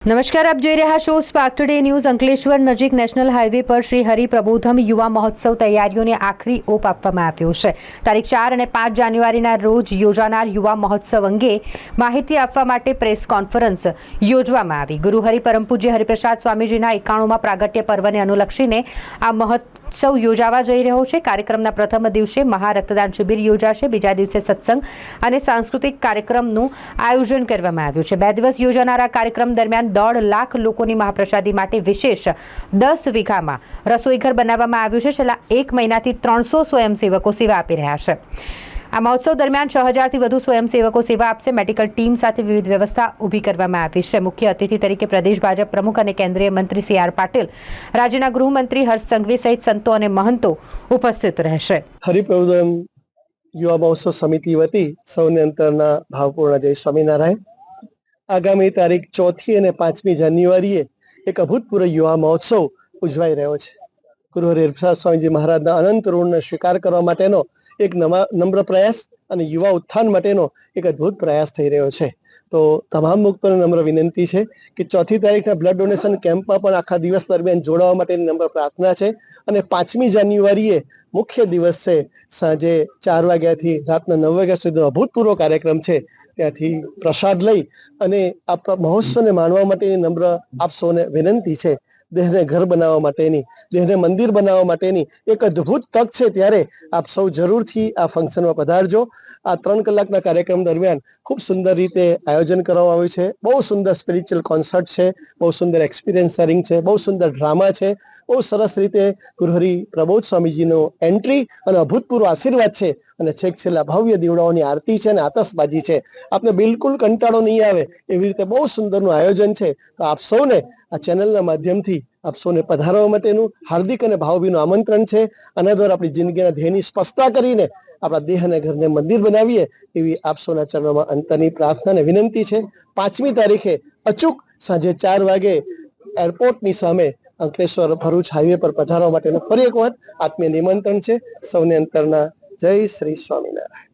નમસ્કાર, આપ જોઈ રહ્યા છો સ્પાર્ક ટુડે ન્યૂઝ અંકલેશ્વર નજીક નેશનલ હાઈવે પર શ્રી હરિ પ્રબોધમ યુવા મહોત્સવ તૈયારીઓને આખરી ઓપ આપવામાં આવ્યો છે. તારીખ ચાર અને પાંચ જાન્યુઆરીના રોજ યોજાનાર યુવા મહોત્સવ અંગે માહિતી આપવા માટે પ્રેસ કોન્ફરન્સ યોજવામાં આવી. ગુરુ હરિ પરમ પૂજ્ય હરિપ્રસાદ સ્વામીજીના એકાણુંમાં પ્રાગટ્ય પર્વને અનુલક્ષીને આ મહોત્સવ યોજાવા જઈ રહ્યો છે. કાર્યક્રમના પ્રથમ દિવસે મહારક્તદાન શિબિર યોજાશે. બીજા દિવસે સત્સંગ અને સાંસ્કૃતિક કાર્યક્રમનું આયોજન કરવામાં આવ્યું છે. બે દિવસ યોજાનારા કાર્યક્રમ દરમિયાન દોઢ લાખ લોકોની મહાપ્રસાદી માટે વિશેષ દસ વીઘામાં રસોઈઘર બનાવવામાં આવ્યું છે. છેલ્લા એક મહિનાથી ત્રણસો સ્વયંસેવકો સેવા આપી રહ્યા છે. આ મહોત્સવ દરમિયાન છ હજારથી વધુ સ્વયંસેવકો સેવા આપશે. મેડિકલ ટીમ સાથે વિવિધ વ્યવસ્થા ઊભી કરવામાં આવી છે. મુખ્ય અતિથિ તરીકે પ્રદેશ ભાજપ પ્રમુખ અને કેન્દ્રીય મંત્રી સી આર પાટીલ, રાજ્યના ગૃહમંત્રી હર્ષ સંઘવી સહિત સંતો અને મહંતો ઉપસ્થિત રહેશે. હરિપ્રવદન યુવા મહોત્સવ સમિતિ વતી સૌને અંતરના ભાવપૂર્ણ જય સ્વામિનારાયણ. આગામી તારીખ ચોથી અને પાંચમી જાન્યુઆરીએ એક અભૂતપૂર્વ યુવા મહોત્સવ ઉજવાઈ રહ્યો છે. ગુરુ હરિપ્રસાદ સ્વામીજી મહારાજના અનંત ઋણને સ્વીકાર કરવા માટેનો એક નવા નમ્ર પ્રયાસ અને યુવા ઉત્થાન માટેનો એક અદ્ભુત પ્રયાસ થઈ રહ્યો છે. તો તમામ મુક્તોને નમ્ર વિનંતી છે કે ચોથી તારીખના બ્લડ ડોનેશન કેમ્પમાં પણ આખા દિવસ દરમિયાન જોડાવા માટેની નમ્ર પ્રાર્થના છે અને પાંચમી જાન્યુઆરીએ મુખ્ય દિવસ છે સાંજે ચાર વાગ્યાથી રાતના નવ વાગ્યા સુધીનો અભૂતપૂર્વ કાર્યક્રમ છે. ત્યાંથી પ્રસાદ લઈ અને આ મહોત્સવને માણવા માટેની નમ્ર આપ સૌને વિનંતી છે. દેહને ઘર બનાવવા માટેની, દેહને મંદિર બનાવવા માટેની એક અદ્ભુત તક છે ત્યારે આપ સૌ જરૂરથી આ ફંક્શનમાં પધારજો. આ ત્રણ કલાકના કાર્યક્રમ દરમિયાન ખૂબ સુંદર રીતે આયોજન કરવામાં આવ્યું છે. બહુ સુંદર સ્પિરિચ્યુઅલ કોન્સર્ટ છે, બહુ સુંદર એક્સપિરિયન્સ શેરિંગ છે, બહુ સુંદર ડ્રામા છે, બહુ સરસ રીતે ગુરુહરિ પ્રબોધ સ્વામીજીનો એન્ટ્રી અને અભૂતપૂર્વ આશીર્વાદ છે. અને છેક છેલ્લા ભવ્ય દીવડાઓની આરતી છે અને આતશબાજી છે. આપને બિલકુલ કંટાળો નહીં આવે એવી રીતે બહુ સુંદરનું આયોજન છે. તો આપ સૌને આ ચેનલના માધ્યમથી આપ સૌને પધારવા માટેનું હાર્દિક અને ભાવભીનું આમંત્રણ છે. આના દ્વારા આપણી જિંદગીના ધ્યેયની સ્પષ્ટતા કરીને આપણા દેહ અને ઘરને મંદિર બનાવીએ એવી આપ સૌના ચરણોમાં અંતરની પ્રાર્થના અને વિનંતી છે. પાંચમી તારીખે અચૂક સાંજે ચાર વાગે એરપોર્ટની સામે અંકલેશ્વર ભરૂચ હાઈવે પર પધારવા માટેનું ફરી એક વાત આત્મીય નિમંત્રણ છે. સૌને અંતરના જય શ્રી સ્વામિનારાયણ.